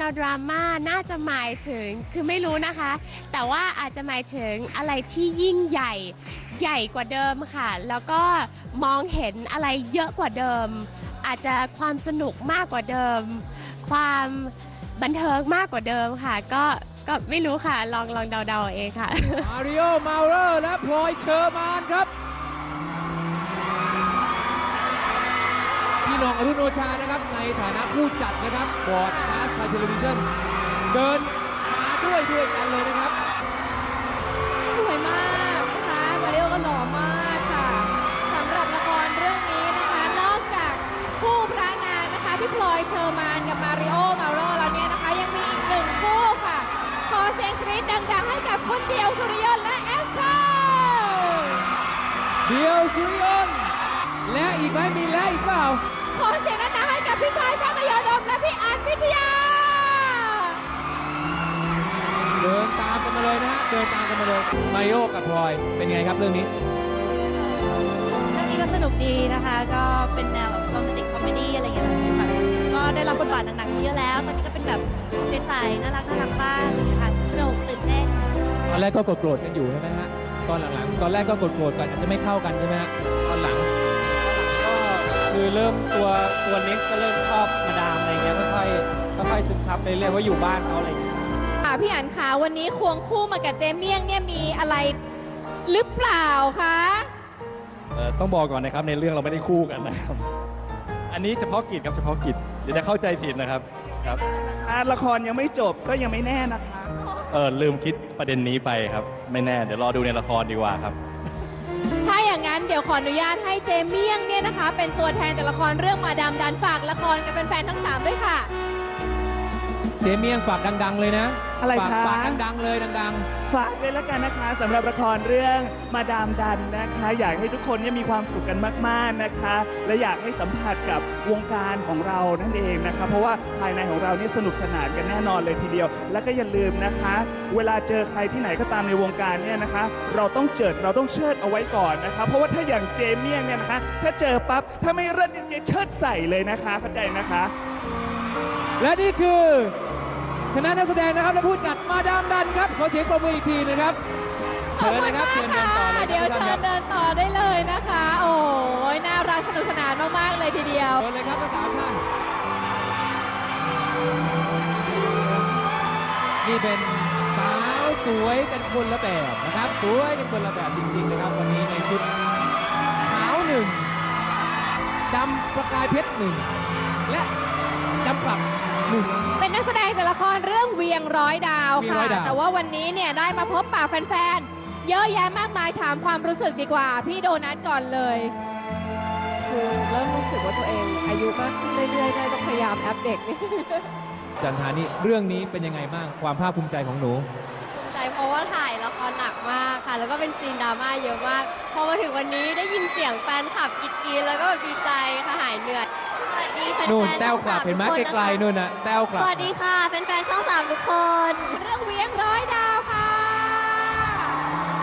นอดราม่าน่าจะหมายถึงคือไม่รู้นะคะ แต่ว่าอาจจะหมายถึงอะไรที่ยิ่งใหญ่ใหญ่กว่าเดิมค่ะ แล้วก็มองเห็นอะไรเยอะกว่าเดิม อาจจะความสนุกมากกว่าเดิม ความบันเทิงมากกว่าเดิมค่ะ ก็ก็ไม่รู้ค่ะ ลองลองเดาๆเอาเองค่ะ มาริโอ มาเลอร์ และพลอยเชอร์มานครับ องอรุณโอชานะครับในฐานะผู้จัดนะครับบอร์ดคาสต์เทเลวิชั่นเดินมาด้วยด้วยกันเลยนะครับสวยมากนะคะมาริโอก็หล่อมากค่ะสำหรับละครเรื่องนี้นะคะ นอกจากคู่พระนางนะคะพี่พลอยเชอร์มานกับมาริโอมาโรแล้วเนี่ยนะคะ ยังมีอีกหนึ่งคู่ค่ะขอเสียงกรี๊ดดังๆให้กับคุณเดียวสุริยนต์และแอสเทลเดียวสุริยนต์และอีกไหมมีและอีกเปล่า ขอเสียงดังๆให้กับพี่ชายชาตยดมและพี่อันพิทยา เดินตามกันมาเลยนะฮะเดินตามกันมาเลยมาริโอกับพลอยเป็นไงครับเรื่องนี้ เรื่องนี้ก็สนุกดีนะคะ ก็เป็นแนวแบบโรแมนติกคอมเมดี้อะไรอย่างเงี้ยค่ะก็ได้รับบทบาทหนักๆเยอะแล้ว ตอนนี้ก็เป็นแบบใสๆน่ารักน่ารักบ้างอะไรอย่างเงี้ยค่ะสนุกตื่นเต้น ตอนแรกก็โกรธๆกันอยู่ใช่ไหมฮะตอนหลังๆ ตอนแรกก็โกรธๆกันอาจจะไม่เข้ากันใช่ไหมฮะตอนหลังก็ คือเริ่มตัวตัวเน็กก็เริ่มชอบมาดามอะไรเงี้ยค่อยๆค่อยๆซึมซับไปเรื่อยว่าอยู่บ้านเขาอะไรอย่างเงี้ยค่ะพี่อันคะวันนี้ควงคู่มากับเจมเมี่ยงเนี่ยมีอะไรหรือเปล่าคะเอ่อต้องบอกก่อนนะครับในเรื่องเราไม่ได้คู่กันนะครับ อันนี้เฉพาะกิจครับเฉพาะกิจเดี๋ยวจะเข้าใจผิดนะครับครับอะละครยังไม่จบก็ยังไม่แน่นะคะ เออลืมคิดประเด็นนี้ไปครับ ไม่แน่ เดี๋ยวรอดูในละครดีกว่าครับถ้าอย่า งนั้นเดี๋ยวขออนุญาตให้เจมเมี่ยงเนี่ยนะคะ เป็นตัวแทนจากละครเรื่องมาดามดันฝากละครกับแฟนๆทั้งสามด้วยค่ะ เจเมียงฝากดัง ๆ เลยนะอะไรฝากคะ ฝากดังๆเลยดัง ฝากเลยแล้วกันนะคะสำหรับละครเรื่องมาดามดันนะคะ อยากให้ทุกคนเนี่ยมีความสุขกันมากๆนะคะ และอยากให้สัมผัสกับวงการของเรานั่นเองนะคะ เพราะว่าภายในของเราเนี่ยสนุกสนานกันแน่นอนเลยทีเดียว แล้วก็อย่าลืมนะคะ เวลาเจอใครที่ไหนก็ตามในวงการเนี่ยนะคะ เราต้องเจิดเราต้องเชิดเอาไว้ก่อนนะคะ เพราะว่าถ้าอย่างเจเมี่ยงเนี่ยนะคะ ถ้าเจอปั๊บถ้าไม่เลิศเนี่ยเจเชิดใส่เลยนะคะเข้าใจนะคะ ๆ และนี่คือ คณะนักแสดงนะครับและผู้จัดมาดามดันครับ ขอเสียงปรบมืออีกทีนะครับขอบเชิญคุเลณยครับมากเชิญเดินค่ะต่อเลยเดี๋ยวครับเชิท่าญนครับเดินต่อได้เลยนะคะ โอ้ยน่ารักสนุกสนานมากๆเลยทีเดียวเชิญเลยครับทั้งสามท่านนี่เป็นสาวสวยกันคนละแบบนะครับ สวยกันคนละแบบจริงๆนะครับวันนี้ในชุดขาวหนึ่งดำประกายเพชรหนึ่งและดำปักหนึ่ง เป็นนักแสดงจากละครเรื่องเวียงร้อยดาวเวียงค่ะ ร้อยดาว แต่ว่าวันนี้เนี่ยได้มาพบปะแฟนๆ เยอะแยะมากมายถามความรู้สึกดีกว่า พี่โดนัทก่อนเลย คือเริ่มรู้สึกว่าตัวเองอายุมากขึ้นเรื่อยๆได้ต้องพยายามแอปเด็กนี่จันทานี่เรื่องนี้เป็นยังไงบ้างความภาคภูมิใจของหนู ใจเพราะว่าถ่ายละครหนักมากค่ะ แล้วก็เป็นซีนดราม่าเยอะมาก พอมาถึงวันนี้ได้ยินเสียงแฟนคลับกรีดๆแล้วก็แบบดีใจค่ะหายเหนื่อยสวัส ดีแฟนๆนู่นช่องแต้วกลับสาเห็นไหมทุคไกลๆนู่นน่ะแต้วกลับสวัสดีค่ะแฟนๆช่องสามทุกคน เรื่องเวียงร้อยดาวค่ะ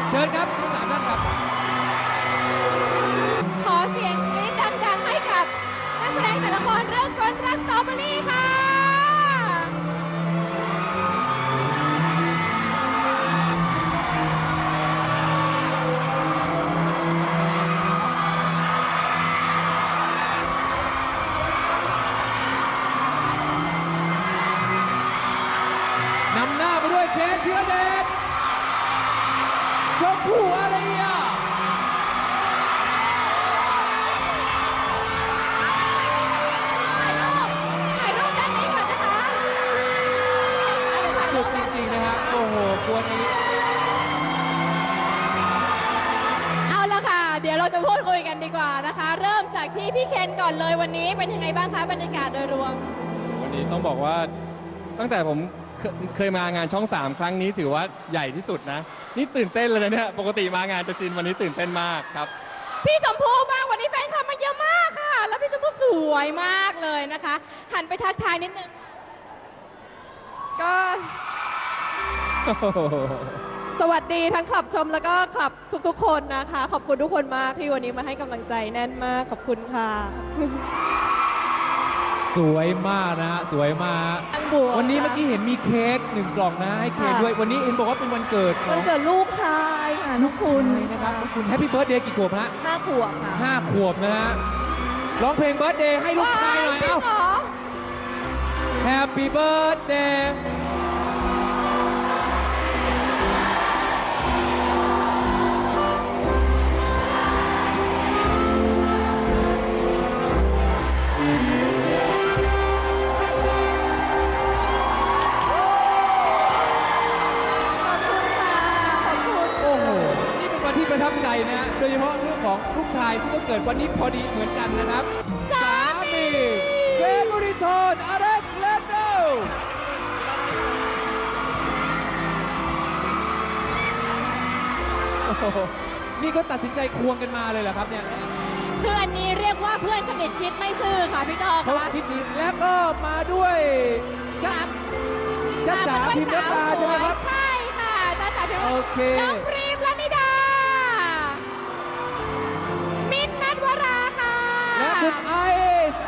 เชิญครับทั้งสามท่านครับ ริงๆนะฮะโอ้โหกวนนี้ เอาละค่ะ เดี๋ยวเราจะพูดคุยกันดีกว่านะคะ เริ่มจากที่พี่เคนก่อนเลยวันนี้เป็นยังไงบ้างคะบรรยากาศโดยรวม วันนี้ต้องบอกว่าตั้งแต่ผมเคเคยมางานช่องสามครั้งนี้ถือว่าใหญ่ที่สุดนะ นี่ตื่นเต้นเลยนะเนี่ยปกติมางานจะจินวันนี้ตื่นเต้นมากครับพี่ชมพู่บ้างวันนี้แฟนคลับมาเยอะมากค่ะ แล้วพี่ชมพู่สวยมากเลยนะคะ หันไปทักทายนิดนึง ก็ สวัสดีทั้งขับชมแล้วก็ขับทุกๆ คนนะคะ ขอบคุณทุกคนมากที่วันนี้มาให้กำลังใจแน่นมาก ขอบคุณค่ะสสวยมากนะฮะสวยมากทั้งบวกวันนี้เมื่อกี้เห็นมีเค้กหนึ่งกล่องนะ ให้เค้กด้วย วันนี้เห็นบอกว่าเป็นวันเกิดขวัอนงเกิดลูกชายค่ะน้องคุณนะครับคุณแฮปปี้เบิร์ดเดย์กี่ขวบฮะห้าขวบค่ะห้าขวบนะฮะร้องเพลงเบิร์ดเดย์ให้ลูกชายหน่อยจริเอ้างเหรอ Happy birthday ของลูกชายที่ก็เกิดวันนี้พอดีเหมือนกันนะครับ สามีเกรโกริทอนอเล็กซ์เลนโดโอ้โหนี่ก็ตัดสินใจควงกันมาเลยเหรอครับเนี่ยคืออันนี้เรียกว่าเพื่อนสนิทคิดไม่ซื่อค่ะพี่จอเขาค่ะ คิดดีแล้วก็มาด้วยจ้าจ้าจ๋าพิมพ์รัตราใช่ไหมครับ ใช่ค่ะจ้าจ๋าพิมพ์โอเค น้องพรี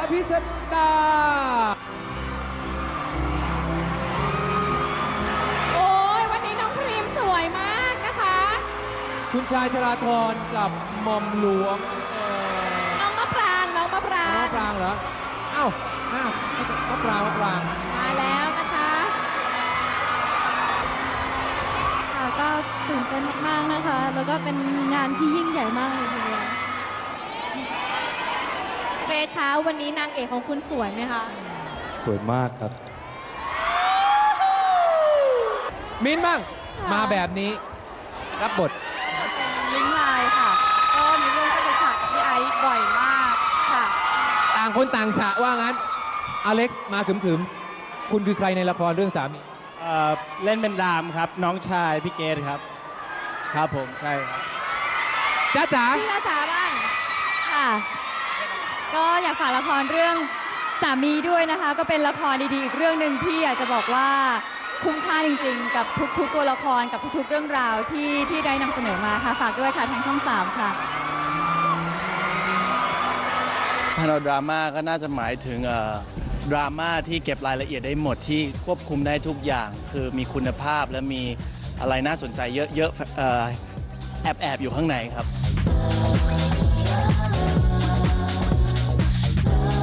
ซ์อภิสดาโอ้ยวันนี้น้องพรีมสวยมากนะคะ คุณชายธราธรกับหม่อมหลวงเอ่อน้องมะปรางน้องมะปราน้องงมะปรางเหรอเอ้าอ้าวมะปรางมะปราง มาแล้วนะคะ ค่ะก็ตื่นเต้นมากๆนะคะ แล้วก็เป็นงานที่ยิ่งใหญ่มากเลยทีเดียว เฟย์คะวันนี้นางเอกของคุณสวยไหมคะ สวยมากครับ มิ้นท์บ้างมาแบบนี้ รับบท ลิงก์ไลน์ค่ะ ก็มีเรื่องไปฉากกับพี่ไอซ์บ่อยมากค่ะ ต่างคนต่างฉะว่างั้น อเล็กซ์มาขึมๆ คุณคือใครในละครเรื่องสามี เอ่อเล่นเป็นรามครับ น้องชายพี่เกดครับ ครับผมใช่ครับ จ้าจ๋าพี่อาจ๋าบ้างค่ะ ก็อยากฝากละครเรื่องสามีด้วยนะคะ ก็เป็นละครดีๆอีกเรื่องหนึ่งที่อยากจะบอกว่าคุ้มค่าจริงๆ กับทุกๆตัวละครกับทุกๆเรื่องราวที่ที่ได้นำเสนอมาค่ะ ฝากด้วยค่ะทางช่อง 3 ค่ะ พาโนดราม่าก็น่าจะหมายถึงเอ่อดราม่าที่เก็บรายละเอียดได้หมดที่ควบคุมได้ทุกอย่าง คือมีคุณภาพและมีอะไรน่าสนใจเยอะๆเอ่อแอบๆอยู่ข้างในครับ